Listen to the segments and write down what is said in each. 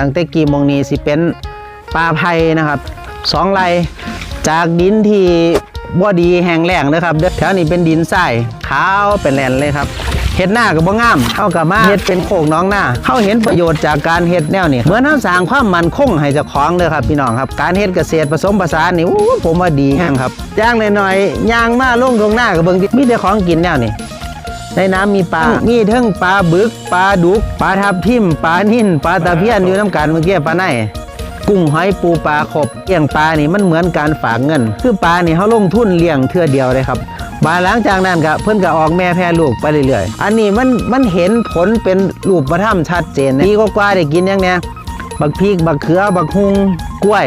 ตั้งแต่กี่โมงนี้สิเป็นปลาไผ่นะครับสองไรจากดินที่บ่ดีแห้งแล้งนะครับแถวนี้เป็นดินทรายขาวเป็นแลนเลยครับเฮ็ดหน้าก็บ่งามเฮาก็มาเฮ็ดเป็นโคกน้องหน้าเฮาเห็นประโยชน์จากการเฮ็ดแนวนี้เหมือนเฮาสร้างความมันคงให้เจ้าของเด้อครับพี่น้องครับ การเฮ็ดเกษตรผสมผสานนี่ผมว่าดีแฮงครับย่างหน่อยๆย่างมาลงตรงหน้าก็เบิ่งดิมีแต่ของกินแนวนี้ ในน้ำมีปลา มีทั้งปลาบึก ปลาดุก ปลาทับทิม ปลานิ่น ปลาตะเพียนอยู่น้ำกันเมื่อกี้ปลาไหนกุ้งหอยปูปลาขบเลี้ยงปลานี่มันเหมือนการฝากเงิน คือปลานี่เขาลงทุนเลี้ยงเทื่อเดียวเลยครับบาหลังจากนั้นก็เพิ่นก็ออกแม่แพร่ลูกไปเรื่อยๆ อันนี้มันมันเห็นผลเป็นรูปธรรมชัดเจนนะปีกว่าๆได้กินยังเนี้ยบักพริกบักเขือบักฮุงกล้วย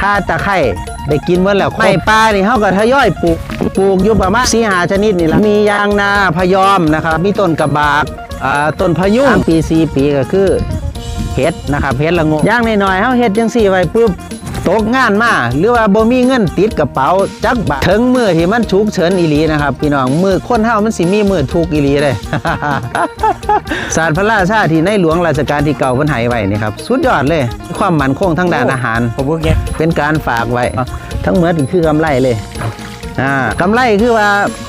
ข้าตะไคร้ ได้กินเมื่อแล้วไม่ปลานี่เขาก็ทยอยปลูกปลูกอยู่ประมาณสี่หาชนิดนี่แหละมียางนาพยอมนะครับ มีต้นกระบากอ่าต้นพยุงปีสี่ปีก็คือเห็ดนะครับเห็ดละงกย่างน้อยๆเขาเห็ดจังสี่ไว้ปุ๊บ ตกงานมาหรือว่าบ่มีเงินติดกระเป๋าจักบาทถึงมือที่มันฉุกเฉินอีหลีนะครับพี่น้องมือคนเฮามันสิมีมือทุกข์อีหลีเลยศาสตร์พระราชาที่ในหลวงราชการที่เก่าเพิ่นให้ไว้นี่ครับสุดยอดเลย ความมั่นคงทั้งด้านอาหารผมบอกเนี่ยเป็นการฝากไว้ทั้งหมดคือกำไรเลยอ่ากำไรคือว่า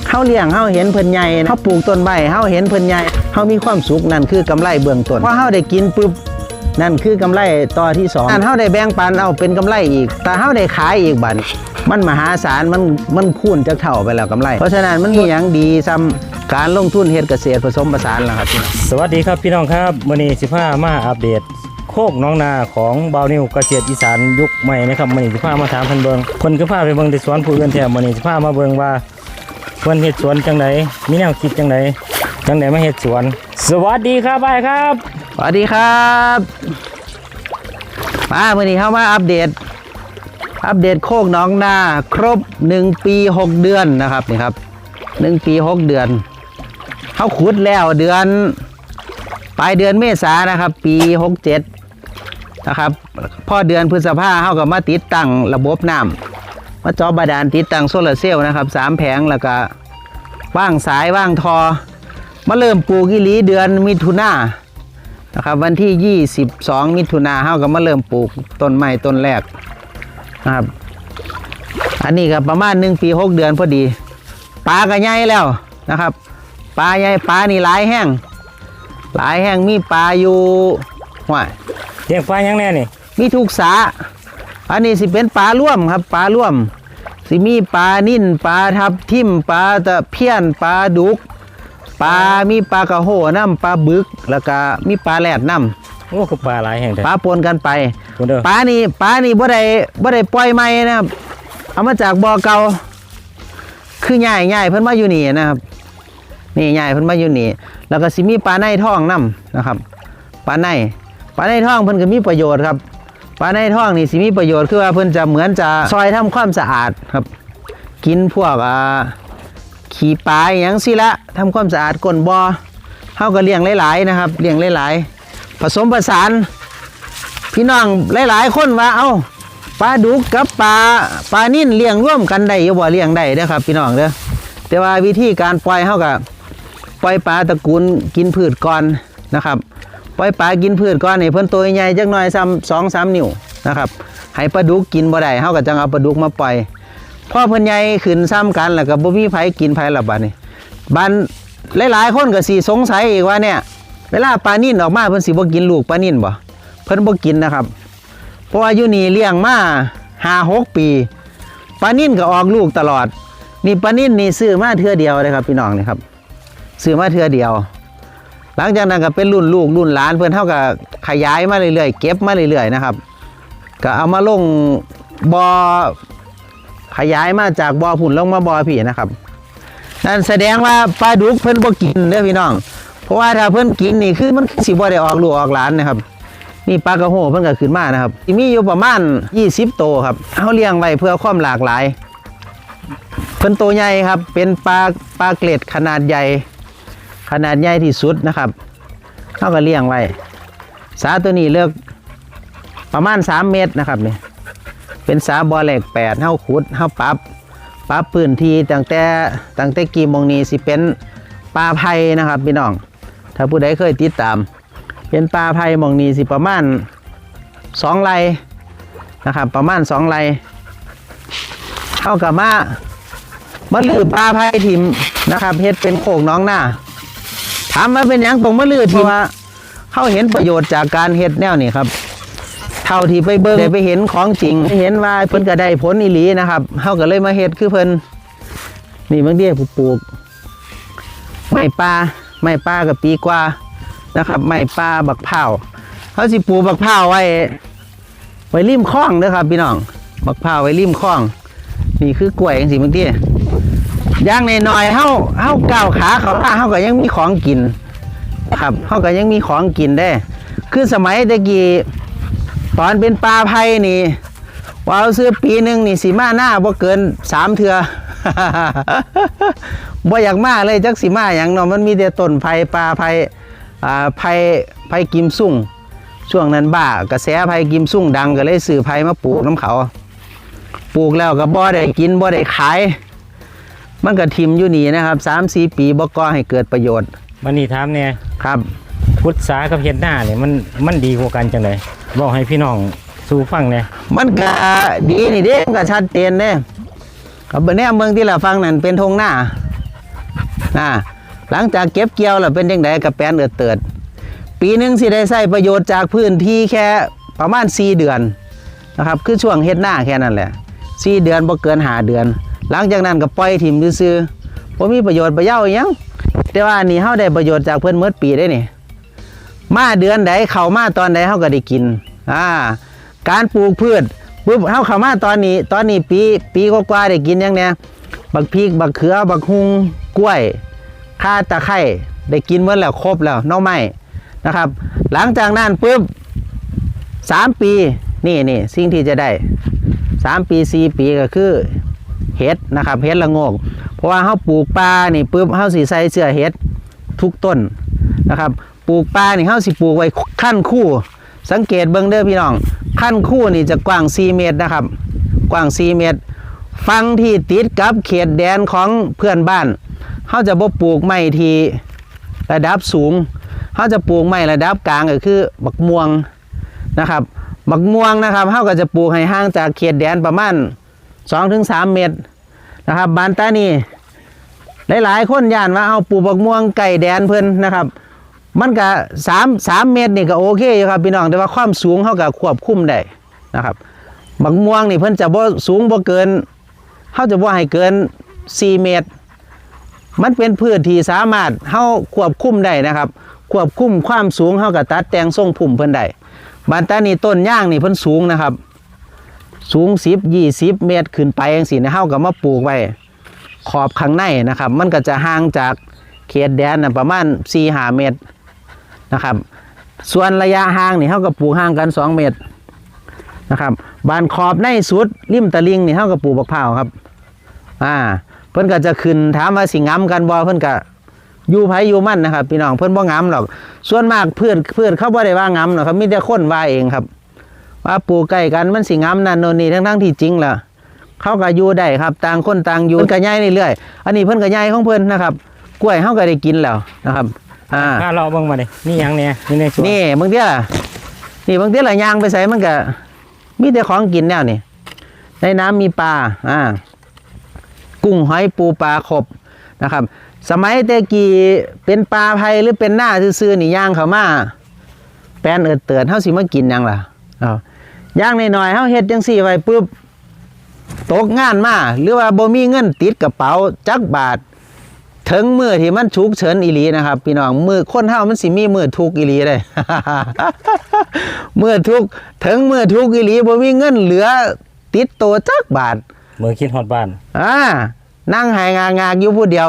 เฮาเลี้ยงเฮาเห็นเพิ่นใหญ่เฮาปลูกต้นใบเฮาเห็นเพิ่นใหญ่เฮามีความสุขนั่นคือกำไรเบื้องต้นพอเฮาได้กินปุ๊บ นั่นคือกำไรต่อที่สองนั่นเฮาได้แบ่งปันเอาเป็นกำไรอีก แต่เฮาได้ขายอีกบัดมันมหาศาลมันมันคูณจักเท่าไปแล้วกำไร เพราะฉะนั้นมันมีหยังดีซ้ำการลงทุนเฮ็ดเกษตรผสมผสานล่ะครับพี่น้องสวัสดีครับพี่น้องครับวันนี้สิพามาอัปเดตโคกน้องนาของบาวนิวเกษตรอีสานยุคใหม่นะครับวันนี้สิพามาถามเพิ่นเบิงเพิ่นคือพาไปเบิงที่สวนผู้อื่นแถมวันนี้สิพามาเบิงว่าเพิ่นเฮ็ดสวนจังไดมีแนวคิดจังไดจังไดมาเฮ็ดสวน สวัสดีครับบายครับ สวัสดีครับ มาวันนี้เข้ามาอัปเดต อัปเดตโคกน้องนาครบ 1 ปี 6 เดือนนะครับนี่ครับ1ปี 6 เดือนเขาขุดแล้วเดือน ปลายเดือนเมษานะครับ ปี 67 นะครับพ่อเดือนพฤษภาเขาก็มาติดตั้งระบบน้ำมาจอบาดาลติดตั้งโซลาร์เซลล์นะครับสามแผงแล้วก็ว่างสายว่างทอ มาเริ่มปลูกอีหลีเดือนมิถุนา นะครับวันที่ 22 มิถุนาเฮาก็มาเริ่มปลูกต้นไม้ต้นแรกนะครับอันนี้ก็ประมาณ 1 ปี 6 เดือนพอดีปลาก็ใหญ่แล้วนะครับปลาใหญ่ปลานี่หลายแห้งหลายแห้งมีปลาอยู่ห้วยเลี้ยงปลาหยังแน่นี่มีทุกสาอันนี้สิเป็นปลาร่วมครับปลาร่วมสิมีปลานิ่นปลาทับทิมปลาตะเพียนปลาดุก ปลา มีปลากระโหน้ำปลาบึก แล้วก็มีปลาแหลดน้โอ้คือปลาหลายแห่งแต่ำปลาปนกันไปคนเด้อปลานี่ปลานี่บ่ได้บ่ได้ปล่อยใหม่นะครับเอามาจากบ่อเก่าคือใหญ่ใหญ่เพิ่นมาอยู่นี่นะครับนี่ใหญ่เพิ่นมาอยู่นี่แล้วก็สิมีปลาในท้องน้ำนะครับปลาในปลาในท้องเพิ่นก็มีประโยชน์ครับปลาในท้องนี่สิมีประโยชน์คือว่าเพิ่นจะเหมือนจะซอยทำความสะอาดครับ กินพวกอ่า ขี้ปลาอย่างสิละทำความสะอาดก้นบ่อเฮาก็เลี้ยงหลายๆนะครับเลี้ยงหลายๆ ผสมผสาน พี่น้องหลายๆ คนว่าเอ้าปลาดุกกับปลาปลานิ่นเลี้ยงร่วมกันได้อยู่บ่เลี้ยงได้เด้อครับ พี่น้องเด้อแต่ว่าวิธีการปล่อยเฮากับปล่อยปลาตระกูลกินพืชก่อนนะครับปล่อยปลากินพืชก่อนนี่เพิ่นตัวใหญ่จักหน่อยซ้ำสองสามนิ้วนะครับให้ปลาดุกกินบ่ได้เฮาก็จังเอาปลาดุกมาปล่อย พ่อเพิ่นใหญ่ขึ้นซ้ำกันแล้วก็บ่มีไผกินไผละบัดนี้บันหลายๆคนก็สิสงสัยอีกว่าเนี่ย เวลาปลานิ่นออกมาเพิ่นสิบ่กินลูกปลานิ่นบ่เพิ่นบ่กินนะครับ เพราะว่าอยู่นี่เลี้ยงมาห้าหกปีปลานิ่นก็ออกลูกตลอด นี่ปลานิ่นนี่ซื้อมาเทื่อเดียวเลยครับพี่น้องนี่ครับซื้อมาเทื่อเดียว หลังจากนั้นก็เป็นรุ่นลูกรุ่นหลานเพื่อนเท่ากับขยายมาเรื่อยๆเก็บมาเรื่อยๆนะครับ ก็เอามาลงบอ่อ ขยายมาจากบ่อผุ่นลงมาบ่อผีนะครับ นั่นแสดงว่าปลาดุกเพิ่นบ่กินเด้อพี่น้อง เพราะว่าถ้าเพิ่นกินนี่คือมันสิบ่ได้ออกลูกออกหลานนะครับนี่ปลากระโหเพิ่นก็ขึ้นมานะครับมีอยู่ประมาณ 20 โตวครับเฮาเลี้ยงไว้เพื่อความหลากหลาย เพิ่นโตใหญ่ครับ เป็นปลาปลาเกล็ดขนาดใหญ่ ขนาดใหญ่ที่สุดนะครับเฮาก็เลี้ยงไว้ สาตัวนี้เลือกประมาณ 3 เมตรนะครับเนี่ย เป็นสาบอเหล็กแปดเฮาขุดเฮาปับปับพื้นที่ตั้งแต่ตั้งแต่กี่โมงนี้สิเป็นปลาไผ่นะครับพี่น้อง ถ้าผู้ใดเคยติดตาม เป็นปลาไผ่มองนี้สิประมาณสองไร่นะครับ ประมาณสองไร่เท่ากับมามาลือปลาไผ่ทิมนะครับเฮ็ดเป็นโขกน้องหน้าถามว่าเป็นยังตรงมาลือทิมว่าเขาเห็นประโยชน์จากการเฮ็ดแนวนี้ครับ เท่าที่ไปเบิ่งได้ไปเห็นของจริงเห็นว่าเพิ่นก็ได้ผลอีหลีนะครับเฮาก็เลยมาเฮ็ดคือเพิ่นนี่บางทีผู้ปลูกไม้ป่าไม้ป่ากับปีกว่านะครับไม้ป่าบักเผาวเขาสิปลูกบักเผาวไว้ ไว้ริมคลองเด้อครับพี่น้องบักเผาวไว้ริมคลอง นี่คือกล้วยจังซี่บางทีอย่างน้อยๆเฮาเฮาก้าวขาเขามาเฮาก็ยังมีของกิน ครับเฮาก็ยังมีของกินได้ คือสมัยตะกี้ ตอนเป็นปลาไผ่นี่ว่าเอาซื้อปีหนึ่งนี่สีมาหน้าบ่เกินสามเทือบ่อยากมาเลยจักสีมาอย่างเนาะมันมีแต่ต้นไผ่ปลาไผ่อ่าไผ่ไผ่กิมซุ่งช่วงนั้นบ้ากระแสไผ่กิมซุ่งดังก็เลยซื้อไผ่มาปลูกน้ำเขา ปลูกแล้วก็บ่ได้กินบ่ได้ขาย มันก็ทิมอยู่นี่นะครับสามสี่ปีบ่ก่อให้เกิดประโยชน์วันนี้ถามเนี่ยครับพุทธากับเฮ็ดหน้าเนี่ยมันมันดีกว่ากันจังได บอกให้พี่น้องสู่ฟังเนี่ยมันก็ดีนี่เด้มันก็ชัดเจนเด้กับเบอร์แนมเมืองที่เราฟังนั่นเป็นทงหน้านะหลังจากเก็บเกี่ยวแล้วเป็นยังไงกับแปนเอือดเติด ปีหนึ่งสิได้ใช้ประโยชน์จากพื้นที่แค่ประมาณ 4 เดือนนะครับคือช่วงเฮ็ดหน้าแค่นั้นแหละ4เดือนบ่เกินหาเดือน หลังจากนั้นก็ปล่อยถิ่มซื่อๆบ่มีประโยชน์ประเย้าอิหยังแต่ว่านี่เฮาได้ประโยชน์จากเพิ่นเมื่อปีได้นี่ มาเดือนใดเข้ามาตอนใดเฮาก็ได้กินอ่าการปลูกพืชปุ๊บเฮาเข้ามาตอนนี้ ตอนนี้ปีปีกว่าๆได้กินยังเนี่ยบักพริกบักเขือบักฮุงกล้วยข่าตะไคร้ได้กินหมดแล้วครบแล้วน้อไม้นะครับ หลังจากนั้นปุ๊บสามปีนี่นี่สิ่งที่จะได้สามปีสี่ปีก็คือเห็ดนะครับเห็ดละงก เพราะว่าเฮาปลูกปลานี่ปุ๊บเฮาสิใส่เสื้อเห็ดทุกต้นนะครับ ปลูกปลานี่เฮาสิปลูกไว้ขั้นคู่ สังเกตเบิ่งเด้อพี่น้อง ขั้นคู่นี่จะกว้าง 4 เมตรนะครับ กว้าง 4 เมตร ฟังที่ติดกับเขตแดนของเพื่อนบ้านเขาจะบ่ปลูกไม้ที่ระดับสูงเขาจะปลูกไม้ระดับกลางก็คือบักม่วงนะครับบักม่วงนะครับเขาก็จะปลูกให้ห่างจากเขตแดนประมาณ2-3 เมตรนะครับบานตานี่หลายๆคนย่านว่าเอาปลูกบักม่วงไก่แดนเพิ่นนะครับ มันก็สามสามเมตรนี่ก็โอเคอยู่ครับพี่น้องแต่ว่าความสูงเขาก็ควบคุมได้นะครับบักม่วงนี่เพิ่นจะบ่สูงบ่เกินเขาจะบ่ให้เกิน 4 เมตร มันเป็นพืชที่สามารถเฮาควบคุมได้นะครับ ควบคุมความสูงเฮาก็ตัดแต่งทรงพุ่มเพิ่นได้บานตานี่ต้นย่างนี่เพิ่นสูงนะครับ สูง 10 20 เมตรขึ้นไปจังซี่นะเฮาก็มาปลูกไว้ขอบข้างในนะครับ มันก็จะห่างจากเขตแดนนะประมาณ4-5เมตร นะครับ ส่วนระยะห่างนี่เท่ากับปลูกห่างกัน 2 เมตรนะครับ บานขอบในสุดริมตะลิงนี่เท่ากับปลูกบักพร้าครับ อ่า เพิ่นก็จะขึ้นถามว่าสิงำกันบ่เพิ่นก็อยู่ไผอยู่มั่นนะครับพี่น้องเพิ่อนบ่งำหรอก ส่วนมากเพื่อนเพื่อนเขาบ่ได้ว่างำหรอกครับมีแต่คนว่าเองครับ ว่าปลูกใกล้กันมันสิงำนั่นโน่นนี่ทั้งๆที่จริงล่ะเขาก็อยู่ได้ครับ ต่างคนต่างอยู่เพิ่นก็ย้ายเรื่อยๆอันนี้เพิ่อนก็ย้ายของเพิ่อนนะครับ กล้วยเฮาก็ได้กินแล้วนะครับ อ่าถ้าเราเบิ่งมาดินี่หยังเนี่ยนี่ในสวนนี่บางเทีล่ะนี่บางเทีล่ะยางไปใส่มันก็มีแต่ของกินแนวนี่ในน้ำมีปลาอ่ากุ้งหอยปูปลาครบนะครับ สมัยแต่กี้เป็นปลาไผ่หรือเป็นหน้าซื่อๆนี่ย่างเขามาแปลนเอิดเตือนเฮาสิมากินหยังล่ะอ้าวย่างหน่อยๆเฮาเฮ็ดจังซี่ไว้ปุ๊บตกงานมาหรือว่าบ่มีเงินติดกระเป๋าจักบาท ถึงมือที่มันฉุกเฉินอีหลีนะครับ พี่น้องมือคนเฮามันสิมีมือทุกข์อีหลีเลยมือทุกข์ถึงมือทุกข์อีหลีบ่มีเงินเหลือ ติดตัวจักบาทมือคิดฮอดบ้านอ่านั่งหายงางากอยู่ผู้เดียว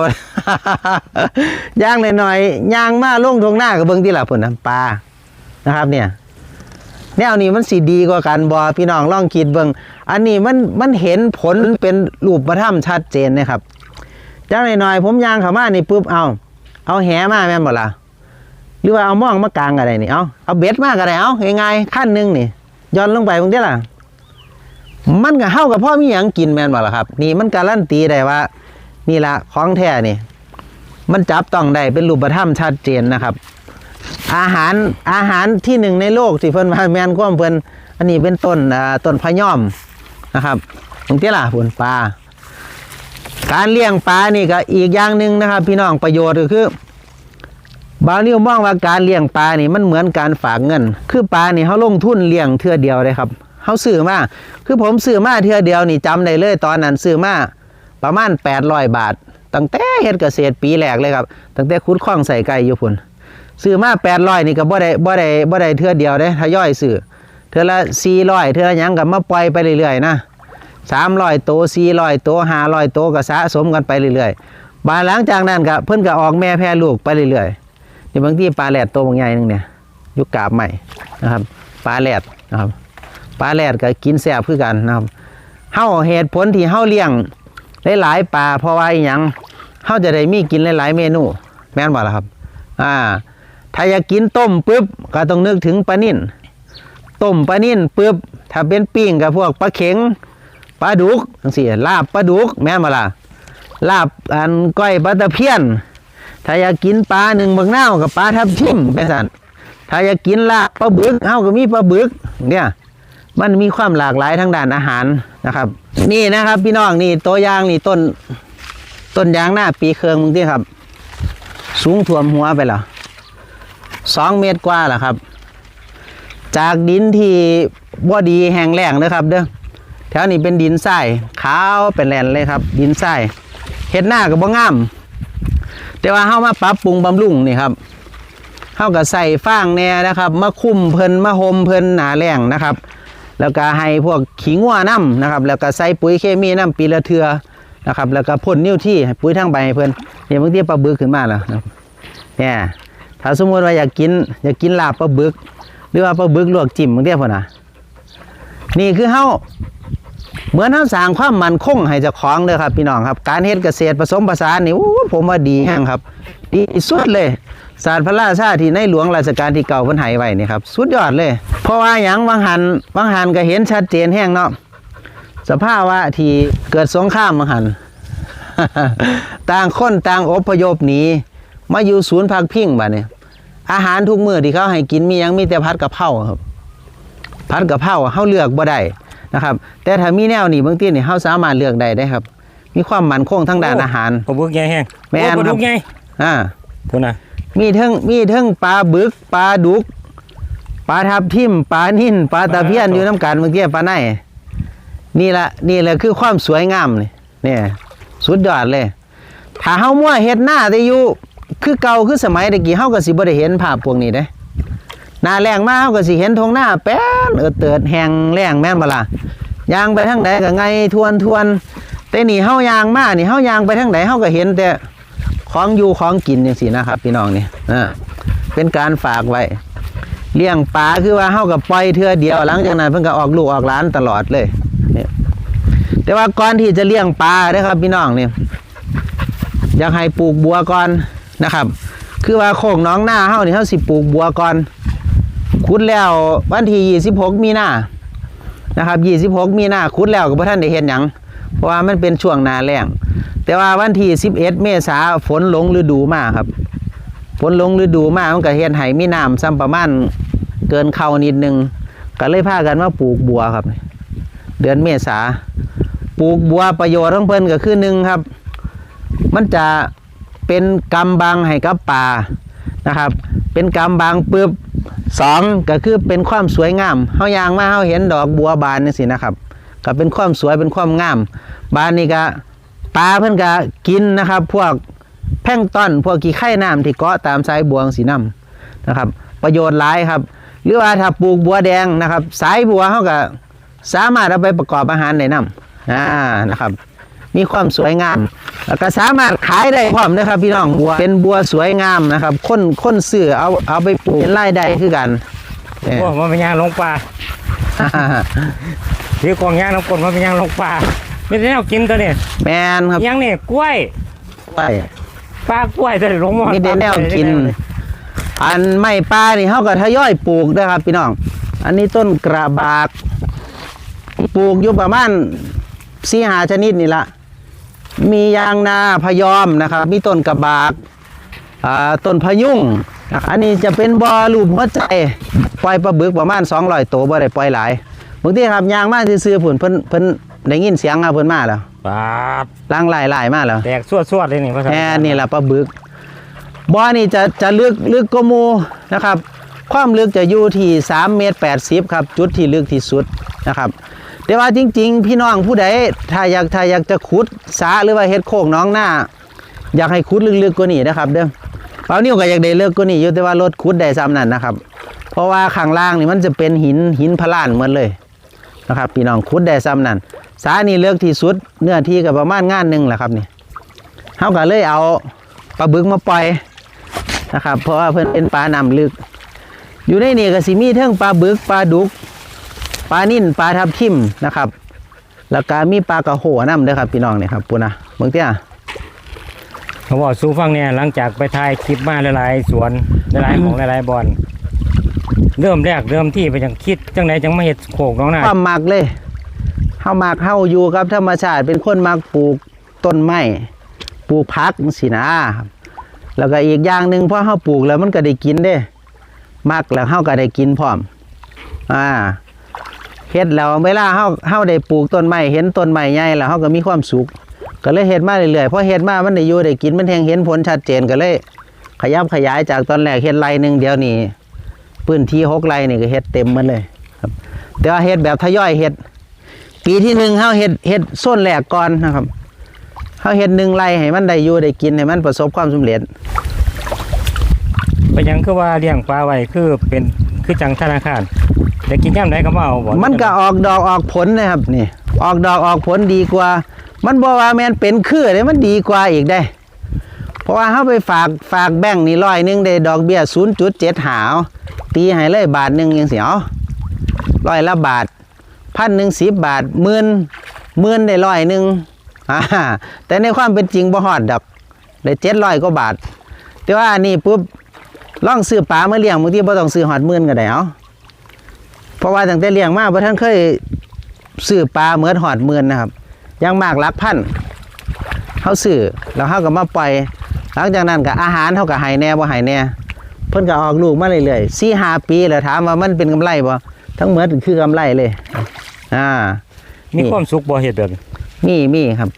ย่างหน่อยๆย่างมาลงทงหน้ากับเบิ่งที่ละพุ่นน้ำปลานะครับ เนี่ยแนวนี้มันสิดีกว่ากันบอพี่น้องลองคิดเบิ่งอันนี้มันมันเห็นผลเป็นรูปธรรมชัดเจนนะครับ จังหน่อยๆผมยางเข้ามานี่ปุ๊บเอา เอาแหมาแม่นบ่ล่ะหรือว่าเอาม่องมากลางอะไรนี่เอาเอาเบ็ดมากอะไรเอาง่ายๆขั้นหนึ่งนี่ย้อนลงไปตรงนี้ล่ะ มันก็เฮากับพ่อมีหยังกินแม่นบ่ล่ะครับ นี่มันการันตีได้ว่า นี่ละของแท้นี่ มันจับต้องได้เป็นรูปธรรมชัดเจนนะครับ อาหารอาหารที่หนึ่งในโลกที่เพิ่นว่าแมนความเพิ่นอันนี้เป็นต้นต้นพะย่อมนะครับตรงที่ล่ะผลปลา การเลี้ยงปลานี่ก็อีกอย่างหนึ่งนะครับ พี่น้องประโยชน์ก็คือบางนิ้วมองว่าการเลี้ยงปลานี่มันเหมือนการฝากเงิน คือปลานี่เขาลงทุนเลี้ยงเทื่อเดียวเลยครับเขาซื้อมาคือผมซื้อมาเทื่อเดียวนี่จำได้เลยตอนนั้นซื้อมาประมาณ800บาท ตั้งแต่เฮ็ดเกษตรปีแรกเลยครับ ตั้งแต่ขุดคลองใส่ไก่อยู่พุ่นซื้อมาแปดร้อยนี่ก็บ่ได้บ่ได้บ่ได้เทื่อเดียวเด้ทยอยซื้อเทื่อละสี่ร้อยเทื่อละยังก็มาปล่อยไปเรื่อยๆนะ สามร้อยโตสี่ร้อยโตห้าร้อยโตก็สะสมกันไปเรื่อยๆบาหลังจากนั้นก็เพิ่นก็ออกแม่แพร่ลูกไปเรื่อยๆนี่บางที่ปลาแหลดโตบางใหญ่นึงเนี่ยยุกกาบใหม่นะครับปลาแหลดนะครับปลาแหลดก็กินแซ่บคือกันนะครับเฮาเหตุผลที่เฮาเลี้ยงหลายๆปลาเพราะว่าอหยังเฮาจะได้มีกินหลายๆเมนู แม่นบ่ล่ะครับอ่าถ้าอยากกินต้มปุ๊บก็ต้องนึกถึงปลานิ่นต้มปลานิ่นปุ๊บถ้าเป็นปิ้งกับพวกปลาเข็ง ลาดุกจังซี่ลาบปลาดุกแม่นบ่ล่ะลาบอันก้อยปลาตะเพียน ถ้าอยากกินปลาหนึ่งบักนาวกับปลาทับทิมเป็นสันถ้าอยากกินลาบปลาบึกเฮาก็มีปลาบึกเนี่ยมันมีความหลากหลายทางด้านอาหารนะครับ นี่นะครับ พี่น้องนี่ตัวย่างนี่ต้น ต้นยางหน้าปีเคืองมึงที่ครับ สูงท่วมหัวไปแล้วสองเมตรกว่าแหละครับ จากดินที่บ่ดีแห้งแล้งนะครับ เด้อ ถวนี้เป็นดินทรายขาวเป็นแลนเลยครับ ดินทรายเฮ็ดหน้าก็บ่งาม แต่ว่าเฮามาปรับปรุงบำรุงนี่ครับเฮาก็ใส่ฟางแหน่นะครับมาคุ้มเพิ่นมาห่มเพิ่นหนาแรงนะครับ แล้วก็ให้พวกขี้งัวน้ำนะครับ แล้วก็ใส่ปุ๋ยเคมีน้ำปีละเทือนะครับ แล้วก็พ่นนิ้วที่ปุ๋ยทั้งใบเพิ่นเนี่ยบางทีปลาบึกขึ้นมาแล้วเนี่ยถ้าสมมติว่าอยากกินอยากกินลาบปลาบึก หรือว่าปลาบึกลวกจิ้มบางทีพ่นนะนี่คือเฮา เหมือนเฮาสร้างความมั่นคงให้เจ้าของเด้อครับพี่น้องครับ การเฮ็ดเกษตรผสมผสานนี่ผมว่าดีแฮงครับ ดีสุดเลยศาสตร์พระราชาที่ในหลวงรัชกาลที่เก่าเพิ่นให้ไว้นี่ครับ สุดยอดเลย เพราะว่าหยังบางหันบางหันก็เห็นชัดเจนแฮงเนาะสภาพวะที่เกิดสงครามบางหันต่างคนต่างอพยพหนีมาอยู่ศูนย์พักพิงบัดเนี่ยอาหารทุกมื้อที่เขาให้กินมียังมีแต่ผัดกะเพราครับผัดกะเพราเฮาเลือกบ่ได้ นะครับ แต่ถ้ามีแนวนี้บางทีนี่เฮาสามารถเลือกได้ได้ครับ มีความมั่นคงทางด้านอาหารปลาบึกใหญ่แห้งแม่นโอ้ปลาครัดุบกใหญ่อ่าเท่านั้นมีเทั้งมีเทั้งปลาบึกปลาดุกปลาทับทิมปลานิ่นปลาตะเพียนอยู่น้ำกันเมื่อกี้ปลาไหนนี่ละนี่แหละคือความสวยงามนี่เนี่ยสุดยอดเลย ถ้าเฮามั่วเฮ็ดหน้าแต่อยู่คือเก่าคือสมัยตะกี้เฮาก็สิบ่ได้เห็นภาพพวกนี้เด้ หน้าแรงมาเฮาก็สิเห็นทงหน้าแป้นเออเติดแหงแรงแม่นบ่ล่ะยางไปทางใดก็ไงทวนทวนแต่นี่เฮายางมานี่เฮายางไปทางใดเฮาก็เห็นแต่ของอยู่ของกินอย่างสินะครับ พี่น้องนี่อ่าเป็นการฝากไว้เลี้ยงปลาคือว่าเฮากับปล่อยเทือเดียวหลังจากนั้นเพิ่นก็ออกลูกออกหลานตลอดเลยเนี่ยแต่ว่าก่อนที่จะเลี้ยงปลาเด้ครับพี่น้องนี่อยากให้ปลูกบัวก่อนนะครับ คือว่าโคกหน้องหน้าเฮานี่เฮาสิปลูกบัวก่อน ขุดแล้ววันที่ 26 มีนานะครับ 26 มีนาขุดแล้วก็บ่ทันได้เฮ็ดหยังเพราะว่ามันเป็นช่วงหนาแล้งแต่ว่าวันที่ 11 เมษาฝนลงฤดูมาครับ ฝนลงฤดูมามันก็เฮ็ดให้มีน้ำซ้ำประมาณเกินเข้านิดนึงก็เลยพากันมาปลูกบัวครับ เดือนเมษาปลูกบัวประโยชน์ของเพิ่นก็คือหนึ่งครับ มันจะเป็นกำบังให้กับป่านะครับ เป็นกำบังปึ๊บ สองก็คือเป็นความสวยงามเฮายางมาเฮาเห็นดอกบัวบานนี่สินะครับ ก็เป็นความสวยเป็นความงาม บานนี่ก็ปลาเพิ่นก็กินนะครับ พวกแพลงต้อนพวกกี่ไข่น้ำที่เกาะตามสายบัวสีน้ำนะครับ ประโยชน์หลายครับ หรือว่าถ้าปลูกบัวแดงนะครับ สายบัวเขาก็สามารถเอาไปประกอบอาหารได้ำอ่านะครับ มีความสวยงาม แล้วก็สามารถขายได้พร้อมนะครับ พี่น้องบัวเป็นบัวสวยงามนะครับคนคนซื้อเอาเอาไปปลูกเป็นรายได้คือกันเอ้ยโอ้มันเป็นยางลงปลาถือกองยางน้ำกลดมันเป็นยางลงปลาไม่ได้เอากินตัวนี้แมนครับยางนี่กล้วยไปปลากล้วยตัวนี้ลงหมดมีแต่แนวกิน อันไม้ปลานี่เขาก็ทยอยปลูกนะครับ พี่น้อง อันนี้ต้นกระบาก ปลูกอยู่ประมาณสี่หาชนิดนี่ละ มียางนาพะยอมนะครับ มีต้นกระบากอ่าต้นพะยุงอันนี้จะเป็นบ่อลูปหัวใจปล่อยปลาบึกประมาณ200ตัวบ่ได้ปล่อยหลายบางทีครับยางมาซื่อๆพุ่นเพิ่นเพิ่นได้ยินเสียงเอาเพิ่นมาแล้วปาดล้างหลายๆมาแล้วแตกสวดๆเลยนี่ภาษาแค่นี่แหละปลาบึกบ่อนี่จะจะลึกลึกกว่าหมูนะครับ ความลึกจะอยู่ที่3เมตร80ครับจุดที่ลึกที่สุดนะครับ แต่ว่าจริง ๆ พี่น้องผู้ใดถ้าอยากถ้าอยากจะขุดสระหรือว่าเฮ็ดโคกน้องหน้า อยากให้ขุดลึกๆกว่านี้นะครับ เด้อเปล่านิ้วก็อยากได้เลิกกว่านี้อยู่แต่ว่ารถขุดได้ซ้ำนั่นนะครับ เพราะว่าข้างล่างนี่มันจะเป็นหินหินพลานหมดเลยนะครับพี่น้องขุดได้ซ้ำนั่นสระนี่เลิกที่สุดเนื้อที่ก็ประมาณงานหนึ่งแหละครับนี่เขาก็เลยเอาปลาบึกมาปล่อยนะครับ เพราะว่าเพิ่อนเป็นปลาน้ำลึก อยู่ในนี่ก็สิมีเทั้งปลาบึกปลาดุก ปลานิ่นปลาทับทิมนะครับ แล้วก็มีปลากระโหน้ำเด้อครับพี่น้องนี่ครับปุ่นนะเบิ่งเตี้ยเขาบอกสู้ฟังเนี่ยหลังจากไปถ่ายคลิปมาหลายๆสวนหลายๆของหลายๆบอลเริ่มแรกเริ่มที่ไปจังคิดจังไหนจังมาเห็ดโขกน้องหน้าความมักเลยเฮามักเฮาอยู่กับธรรมชาติเป็นคนมักปลูกต้นไม้ปลูกผักสินะครับแล้วก็อีกอย่างหนึ่งพอเฮาปลูกแล้วมันก็ได้กินเด้ มักแล้วเฮาก็ได้กินพร้อมอ่า เฮ็ดแล้วเวลาเฮาเฮาได้ปลูกต้นไม้เห็นต้นไม้ใหญ่แล้วเฮาก็มีความสุขก็เลยเฮ็ดมาเรื่อยๆพอเฮ็ดมามันได้อยู่ได้กินมันแฮงเห็นผลชัดเจนก็เลย ขยับขยายจากตอนแรกเฮ็ดไรหนึ่งเดียวนี้พื้นที่หกไรนี่ก็เฮ็ดเต็มมันเลยครับ แต่ว่าเฮ็ดแบบทยอยเฮ็ดปีที่หนึ่งเฮาเฮ็ดเฮ็ดส้นแรกก่อนนะครับเฮาเฮ็ดหนึ่งไรให้มันได้อยู่ได้กินให้มันประสบความสำเร็จไปยังคือว่าเลี้ยงปลาไว้คือเป็นคือจังธนาคาร แต่กินย่ำไหนก็มาเอาบ่มันก็ออกดอกออกผลนะครับนี่ออกดอกออกผลดีกว่า มันบอกว่าแมนเป็นคือเลยมันดีกว่าอีกได้ เพราะว่าเขาไปฝากฝากแบงค์นี่ร้อยหนึ่งได้ดอกเบี้ย0.7หาวตีให้เลยบาทหนึ่งยังเสียวร้อยละบาทพันหนึ่งสิบบาทหมื่นหมื่นได้ร้อยหนึ่งแต่ในความเป็นจริงบ่ฮอดดอกได้เจ็ดร้อยกว่าบาท แต่ว่านนี้ปุ๊บล่องซื้อปลามาเลี้ยงบางทีบ่ต้องซื้อฮอดหมื่นก็ได้เอา เพราะว่าตั้งแต่เลี้ยงมาบ่ท่านเคยซื้อปลาเหมือนหอดหมื่นนะครับอยังมากหลักพันเขาซื้อแล้วเขาก็มาปล่อย หลังจากนั้นก็อาหารเขาก็ให้แน่บ่ให้แน่เพิ่นก็ออกลูกมาเรื่อยๆสี่ห้าปีแล้วถามว่ามันเป็นกำไรบ่ทั้งหมดคือกำไรเลย อ่า มีความสุขบ่เห็ดแบบนี้มีมีครับ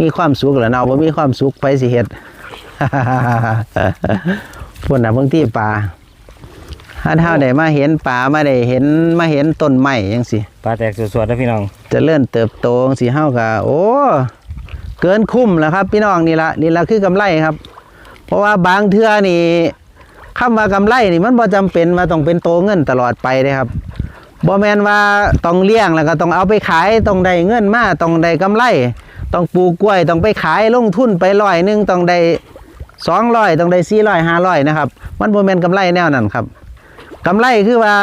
มีความสุขแหล้วเนาะบ่มีความสุขไปสิเฮ็ดพุ่นน่ะบางทีปลา ถ้าเท่าได้มาเห็นปลามาได้เห็นมาเห็นต้นไม้จังซี่ปลาแตกสวดๆนะพี่น้องเจะเลื่อนเติบโตจังซี่เฮาก็โอ้เกินคุ้มแล้วครับ พี่น้องนี่ละนี่ละคือกำไรครับ เพราะว่าบางเทื่อนี่คำว่ากำไรนี่มันบ่จำเป็นว่าต้องเป็นโตเงินตลอดไปเด้ครับบ่แม่นว่าต้องเลี้ยงแล้วก็ต้องเอาไปขายต้องได้เงินมาต้องได้กำไร ต้องปลูกกล้วยต้องไปขายลงทุนไปร้อยหนึงต้องได้สองร้อยต้องได้สี่ร้อยห้าร้อยนะครับ มันบ่แม่นกำไรแนวนั้นครับ กำไรคือว่า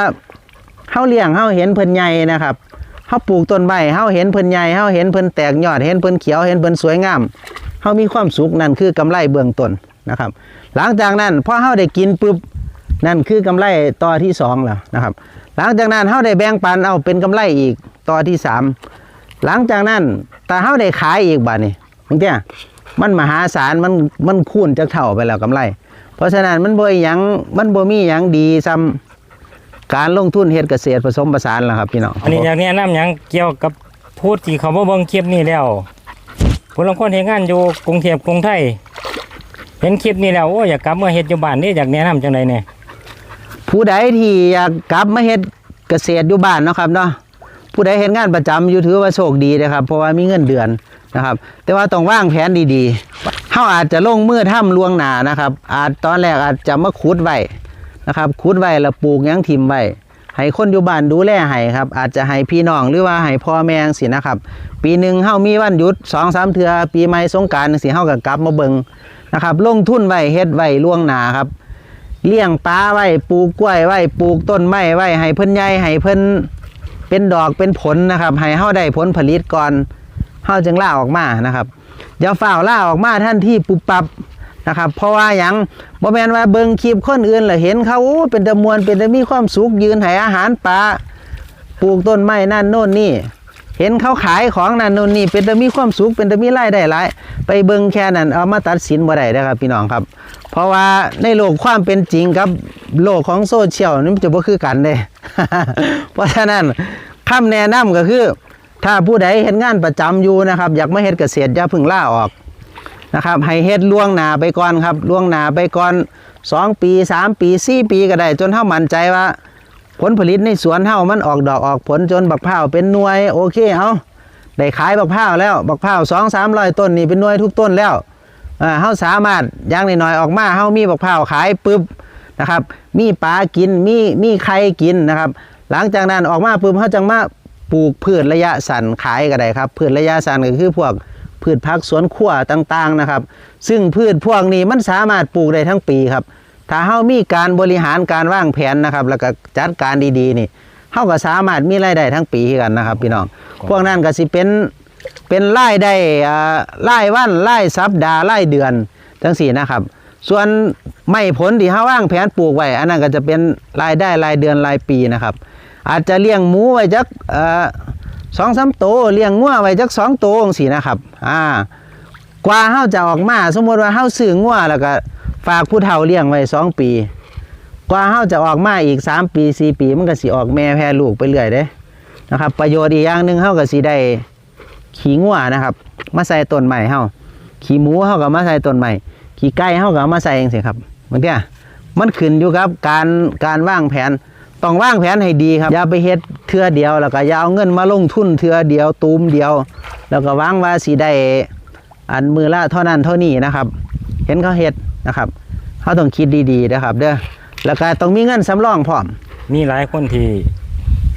เฮาเลี้ยงเฮาเห็นเพิ่นใหญ่นะครับเฮาปลูกต้นไม้เฮาเห็นเพิ่นใหญ่เฮาเห็นเพิ่นแตกยอดเห็นเพิ่นเขียวเห็นเพิ่นสวยงามเฮามีความสุขนั่นคือกำไรเบื้องต้นนะครับ หลังจากนั้นพอเฮาได้กินปุ๊บนั่นคือกำไรต่อที่สองแล้วนะครับ หลังจากนั้นเฮาได้แบ่งปันเอาเป็นกำไรอีกต่อที่สามหลังจากนั้นแต่เฮาได้ขายอีกบาดนี้มึงเจ้ามันมหาศาลมันมันคูณจากเท่าไปแล้วกำไร เพราะฉะนั้นมันบ่ยังมันบ่มีหยังดีซ้ำ การลงทุนเฮ็ดเกษตรผสมผสานล่ะครับพี่น้องอันนี้อยากแนะนำหยังเกี่ยวกับพูดที่เขามาเบิ่งคลิปนี้แล้วผู้ลางคนเฮ็ดงานอยู่กรุงเทพกรุงไทย เห็นคลิปนี้แล้วโอ้อยากกลับมาเฮ็ดอยู่บ้านนี่อยากแนะนำจังไดเนี่ยผู้ใดที่อยากกลับมาเฮ็ดเกษตรอยู่บ้านเนาะครับเนาะผู้ใดเฮ็ดงานประจำอยู่ถือว่าโชคดีนะครับ เพราะว่ามีเงินเดือนนะครับ แต่ว่าต้องวางแผนดีๆเฮาอาจจะลงมือทำล่วงหน้านะครับ อาจตอนแรกอาจจะมาขุดไว้ นะครับขุดไว้แล้วปลูกยังถิ่มไว้ให้คนอยู่บ้านดูแลให้ครับ อาจจะให้พี่น้องหรือว่าให้พ่อแม่จังซี่นะครับ ปีหนึ่งเฮามีวันหยุด2-3เทื่อปีใหม่สงกรานต์จังซี่เฮาก็กลับมาเบิงนะครับ ลงทุนไว้เฮ็ดไว้ล่วงหนาครับ เลี้ยงปลาไว้ปลูกกล้วยไว้ปลูกต้นไม้ไว้ให้เพิ่นใหญ่ให้เพิ่นเป็นดอกเป็นผลนะครับ ให้เฮาได้ผลผลิตก่อนเฮาจึงล่าออกมานะครับอย่าฝ่าวล่าออกมาท่านที่ปุบปับ นะครับ เพราะว่าหยังบ่แมนว่าเบิ่งคลิปคนอื่นแล้วเห็นเขาเป็นตะมวนเป็นตะมีความสุขยืนให้อาหารปลาปลูกต้นไม้นั่นโน่นนี่ เห็นเขาขายของนั่นโน่นนี่ เป็นต่มีความสุขเป็นต่มีรายได้หลายไปเบิ่งแค่นั้นเอามาตัดสินบ่ได้นะครับ พี่น้องครับ เพราะว่าในโลกความเป็นจริงกับโลกของโซเชียลนี่มันจะบ่คือกันเด้เพราะฉะนั้นคำแนะนำก็คือ ถ้าผู้ใดเห็นงานประจำอยู่นะครับ อยากมาเฮ็ดเกษตรอย่าพึ่งล่าออก นะครับให้เฮ็ดล่วงหน้าไปก่อนครับล่วงหน้าไปก่อนสองปีสามปีสี่ปีก็ได้ จนเฮามั่นใจว่า ผลผลิตในสวนเฮามันออกดอกออกผลจนบักพร้าวเป็นหน่วยโอเคเอาได้ขายบักพร้าวแล้วบักพร้าวสองสามร้อยต้นนี่เป็นหน่วยทุกต้นแล้วอ่าเฮาสามารถย่างน้อยๆออกมาเฮามีบักพร้าวขายปุ๊บนะครับ มีปลากินมีมีไข่กินนะครับ หลังจากนั้นออกมาปุ๊บเฮาจังมาปลูกพืชระยะสั้นขายก็ได้ครับพืชระยะสั้นก็คือพวก พืชผักสวนครัวต่างๆนะครับ ซึ่งพืชพวกนี้มันสามารถปลูกได้ทั้งปีครับ ถ้าเฮามีการบริหารการวางแผนนะครับ แล้วก็จัดการดีๆนี่เฮาก็สามารถมีรายได้ทั้งปีกันนะครับ พี่น้อง พวกนั้นก็สิเป็นเป็นรายได้รายวันรายสัปดาห์รายเดือนจังสี่นะครับ ส่วนไม่ผลที่เฮาวางแผนปลูกไว้อันนั้นก็จะเป็นรายได้รายเดือนรายปีนะครับ อาจจะเลี้ยงหมูไว้จักเอ่อ สองสามโตเลี้ยงงัวไว้จักสองโตวจังสีนะครับอ่ากว่าเฮาจะออกมาสมมติว่าเฮาซื้องัวแล้วก็ฝากผู้เฒ่าเลี้ยงไว้สองปี กว่าเฮาจะออกมาอีกสามปีสี่ปี มันก็สิออกแม่แพร่ลูกไปเรื่อยเด้นะครับ ประโยชน์อีกอย่างหนึ่งเฮาก็สิได้ขี้งัวนะครับ มาใส่ต้นใหม่เฮาขี้หมูเฮาก็มาใส่ต้นใหม่ขี้ไก่เฮาก็มาใส่เองสิครับมันเนี่ยมันขึ้นอยู่กับการการวางแผน ต้องวางแผนให้ดีครับ อย่าไปเฮ็ดเทื่อเดียวแล้วก็อย่าเอาเงินมาลงทุนเทื่อเดียวตูมเดียว แล้วก็วางว่าสิได้อันมือละเท่านั้นเท่านี้นะครับ เห็นเขาเฮ็ดนะครับเขาต้องคิดดีๆนะครับ เด้อแล้วก็ต้องมีเงินสำรองพร้อมมีหลายคนที่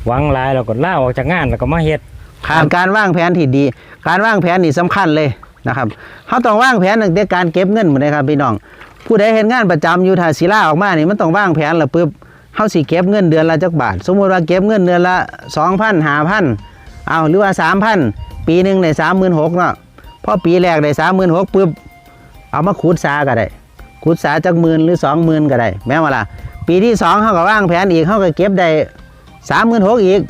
หวังหลายแล้วก็ล่าออกจากงานแล้วก็มาเฮ็ดขาดการวางแผนที่ดี การวางแผนนี่สำคัญเลยนะครับเขาต้องวางแผนตั้งแต่การเก็บเงินหมดเลยครับพี่น้อง ผู้ใดเห็นงานประจำอยู่ถ้าศิลาออกมานี่มันต้องวางแผนและปุ๊บ เขาสิเก็บเงินเดือนละจักบาท สมมติว่าเก็บเงินเดือนละสองพันหาพันเอาหรือว่าสามพันปีหนึ่งได้สามหมื่นหกเนาะพอปีแรกได้สามหมื่นหกปุ๊บเอามาขุดซาก็ได้ขุดสาจักหมื่นหรือสองหมื่นก็ได้ แม้ว่าล่ะปีที่สองเขาก็ว่างแผนอีกเขาก็เก็บได้สามหมื่นหกอีก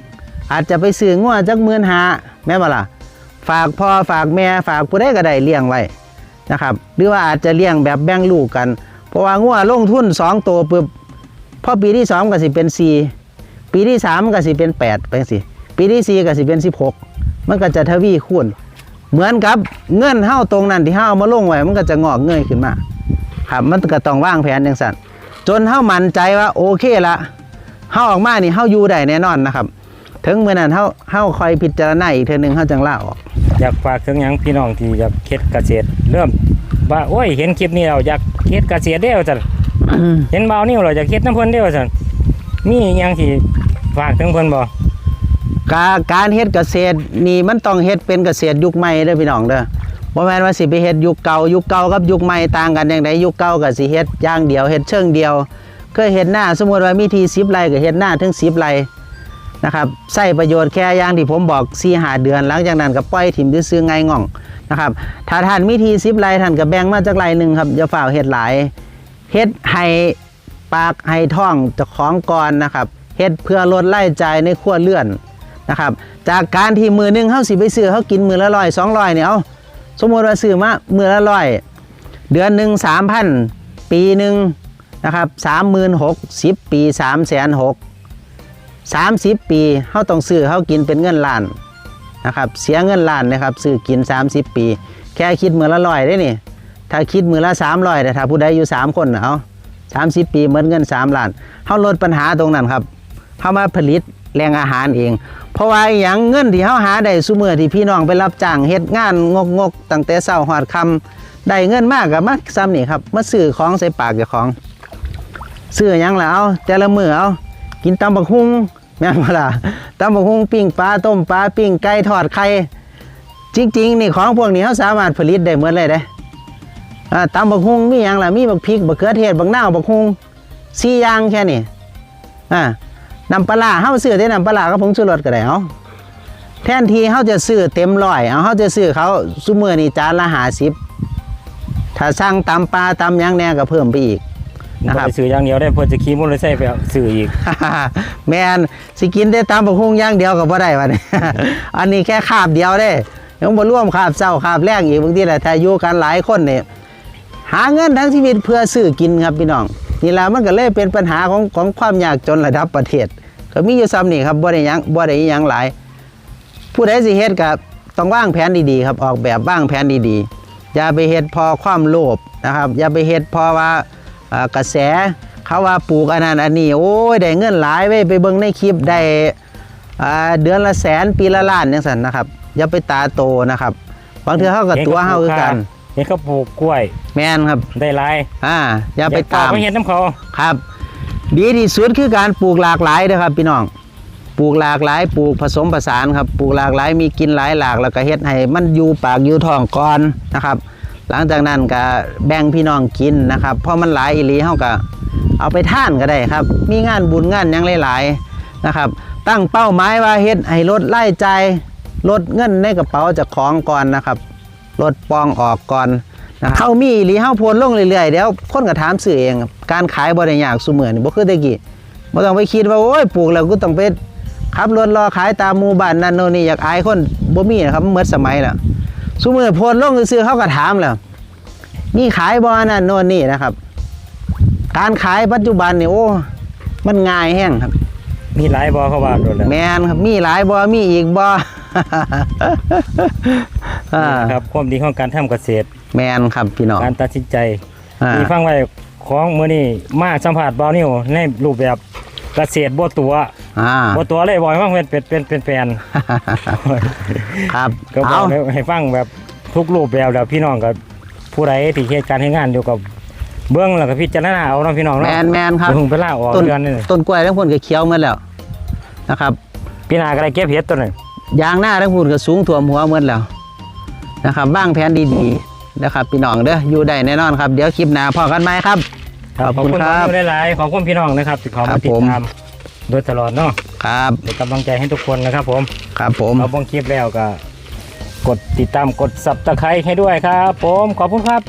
อาจจะไปซื้องัวจักหมื่นหาแม่นบ่ล่ะฝากพ่อฝากแม่ฝากผู้ใดก็ได้เลี้ยงไว้นะครับ หรือว่าอาจจะเลี้ยงแบบแบ่งลูกกัน เพราะว่างัวลงทุนสองตัวปุ๊บ พอปีที่สองก็สิเป็นสี่ปีที่สามก็สิเป็นแปดไปสิปีที่สี่ก็สิเป็นสิบหกมันก็จะทวีคูณเหมือนกับเงินเฮาตรงนั้นที่เฮาเอามาลงไว้มันก็จะงอกเงยขึ้นมาครับมันก็ต้องวางแผนอย่างสั่นจนเฮามั่นใจว่าโอเคละเฮาออกมานี่เฮาอยู่ได้แน่นอนนะครับ ถึงเมื่อนั้นเฮาเฮาคอยพิจารณาอีกเทอนึงเฮาจังล่าออก อยากฝากถึงยังพี่น้องที่อยากเฮ็ดเกษตร เริ่มว่าโอ้ยเห็นคลิปนี้แล้วอยากเฮ็ดเกษตรเด้อจัง เห็นเบานี่เราอยากเฮ็ดน้ำพ่นเด้อจังมีหยังที่ฝากถึงเพิ่นบ่กาการเฮ็ดเกษตรนี่มันต้องเฮ็ดเป็นเกษตรยุคใหม่เด้อพี่น้องเด้อบ่แม่นว่าสิไปเฮ็ดยุคเก่ายุคเก่ากับยุคใหม่ต่างกันอย่างใดยุคเก่าก็สิเฮ็ดอย่างเดียวเฮ็ดเชิงเดียวเคยเฮ็ดหน้าสมมติว่ามีที่10ไร่ก็เฮ็ดหน้าถึง10ไร่นะครับใช้ประโยชน์แค่อย่างที่ผมบอก4 5เดือนหลังจากนั้นก็ปล่อยถิ่มซื่อไงง่องนะครับถ้าท่านมีที่10ไร่ท่านก็แบ่งมาจากไร่หนึ่งครับอย่าฝ่าวเฮ็ดหลาย เฮ็ดให้ปากให้ท้องจ้าของก่อนนะครับเฮ็ดเพื่อลดรายจ่ายในครัวเรือนนะครับจากการที่มือหนึงเข้าสิไปซื้อเขากินมือละร้อยสองร้อยเนี่ยเอาสมมติว่าซื้อมามือละร้อยเดือนหนึ่งสามพันปีหนึ่งนะครับสามหมื่นหกสิบปีสามแสนหกสามสิบปีเขาต้องซื้อเขากินเป็นเงินล้านนะครับเสียเงินล้านนะครับซื้อกิน 30 ปี แค่คิดมือละร้อยได้นี่ ถ้าคิดมือละสามร้อยแต่ถ้าผู้ใดอยู่สามคนนะเอาสามสิบปีเหมือนเงินสามล้านเขาลดปัญหาตรงนั้นครับเขามาผลิตแรงอาหารเอง เพราะว่าอย่างเงินที่เขาหาได้ซุมือที่พี่น้องไปรับจ้างเฮ็ดงานงกงกตั้งแต่เช้าหอดคำได้เงินมากกับมาซ้ำนี่ครับมาซื้อของใส่ปากเจ้าของซื้อยังแล้วแต่ละมือเอากินตำบักฮุงแม่นบ่ล่ะตำบักฮุงปิ้งปลาต้มปลาปิ้งไก่ทอดไข่จริงๆนี่ของพวกนี้เขาสามารถผลิตได้เหมือนเลยเด้ อ่าตำบักฮุงมีหยังล่ะมีบักพริกบักเขือเทศบักนาวบักฮุงสี่อย่างแค่นี้อ่าน้ำปลาร้าเฮาซื้อแต่น้ำปลาร้ากับผงชูรสก็ได้เอาแทนที่เฮาจะซื้อเต็มร้อยเอาเฮาจะซื้อเขาซุมื้อนี้จานละ50ถ้าสั่งตำปลาตำหยังแหน่ก็เพิ่มไปอีกนะบ่ครับได้ซื้ออย่างเดียวได้เพิ่นจะขี่มอเตอร์ไซค์ไปเอาซื้ออีก แมนสิกินได้ตามบักฮุงอย่างเดียวก็บ่ได้วะเนี่ยอันนี้แค่คาบเดียวเด้ยังบ่รวมคาบเช้าคาบแรงอีกบางทีแหละถ้าอยู่กันหลายคนเนี่ย หาเงินทั้งชีวิตเพื่อซื้อกินครับพี่น้องนี่แหละมันก็เลยเป็นปัญหาของของความยากจนระดับประเทศ ก็มีอยู่ซ้ำนี่ครับบ่ได้ยังบ่ได้ยังหลาย ผู้ใดสิเฮ็ดก็ต้องวางแผนดีๆครับออกแบบวางแผนดีๆ อย่าไปเฮ็ดพอความโลภนะครับ อย่าไปเฮ็ดพอว่ากระแสเขาว่าปลูกอันนั้นอันนี้โอ้ยได้เงินหลายเว้ยไปเบิ่งในคลิปได้เดือนละแสนปีละล้านจังซั่นนะครับ อย่าไปตาโตนะครับบางเทื่อเฮาก็ตัวเฮาคือกัน เห็นเขาปลูกกล้วย แม่นครับ ได้หลายอ่าอย่าไปอยกตามไปเห็นน้ำเขาครับ ดีที่สุดคือการปลูกหลากหลายนะครับพี่น้องปลูกหลากหลายปลูกผสมผสานครับปลูกหลากหลาย มีกินหลายหลากแล้วก็เฮ็ดให้มันอยู่ปากอยู่ท้องก่อนนะครับ หลังจากนั้นก็แบ่งพี่น้องกินนะครับเพราะมันหลายอีหลีเฮาก็เอาไปท่านก็ได้ครับ มีงานบุญงานหยังหลายๆนะครับ ตั้งเป้าหมายว่าเฮ็ดให้ลดรายจ่ายลดเงินในกระเป๋าเจากของก่อนนะครับ ลดปองออกก่อนนะครับเฮามีอีหลีเฮาโพนลงเรื่อยๆเดี๋ยวคนก็ถามซื้อเองครับการขายบ่ได้ยากซุมื้อนี่บ่คือแต่กี้บ่ต้องไปคิดว่าโอ้ยปลูกแล้วกูต้องไปขับรถรอขายตามหมู่บ้านนั่นโน่นนี่อยากอายคนบ่มีนะครับมันหมดสมัยแล้วซุมื้อโพนลงซื่อๆเขาก็ถามแล้วมีขายบ่นั่นโน่นนี่นะครับ การขายปัจจุบันนี่โอ้มันง่ายแห้งครับ มีหลายบ่เขาว่าโดนแล้วแมนครับมีหลายบ่มีอีกบ่ อ่าครับความดีของการทำเกษตร แมนครับพี่น้องการตัดสินใจอ่า มีฟังไว้ของมื้อนี้มาสัมภาษณ์บ่าวนิวในรูปแบบเกษตรบ่ตัวอ่า บ่ตัวเลยบ่ให้ฟังเป็นเป็นเป็นเป็นแฟน ครับ ก็บอเอากให้ให้ฟังแบบทุกรูปแบบแล้วพี่น้องก็ผู้ใดที่เฮ็ดการให้งานอยู่กับเบื้องแล้วก็พิจารณาเอาเนาะพี่น้องแมเนาะนแมนครับ เพิ่งไปล่าออกต้นเดือนนี่ต้นกล้วยทั้งพุ่นก็เขียวหมดแล้วนะครับ พี่นาก็ได้เก็บเห็ดตัวนึง ยางหน้าทั้งพุ่นก็สูงท่วมหัวหมดแล้วนะครับวางแผนดีๆนะครับพี่น้องเด้ออยู่ได้แน่นอนครับเดี๋ยวคลิปหน้าพอกันไหมครับขอบคุณครับขอหลายๆขอบคุณพี่น้องนะครับที่เขาครัมาบติดผมตามโดยตลอดเนาะครับเป็นกำลังใจให้ทุกคนนะครับผมครับผมเอาบ้องคลิปแล้วก็ กดติดตามกดสับตะไคร้ให้ด้วยครับ ผมขอบคุณครับ